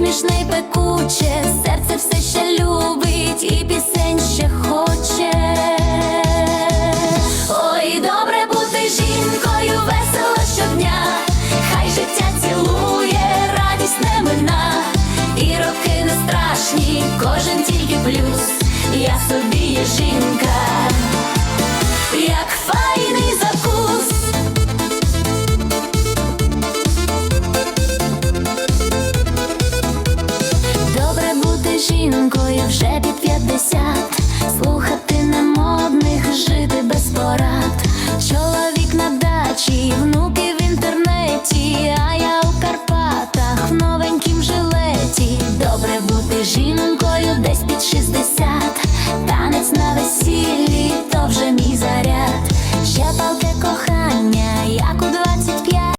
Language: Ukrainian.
і пекуче. Серце все ще любить, і пісень ще хоче. Ой, добре бути жінкою, весело щодня. Хай життя цілує, радість не мина. І роки не страшні, кожен тільки плюс. Я собі є жінка, Вже під 50 слухати не модних, жити без порад. Чоловік на дачі, внуки в інтернеті, а я у Карпатах в новенькім жилеті. Добре бути жінкою десь під 60 танець на весіллі, то вже мій заряд. Ще палке кохання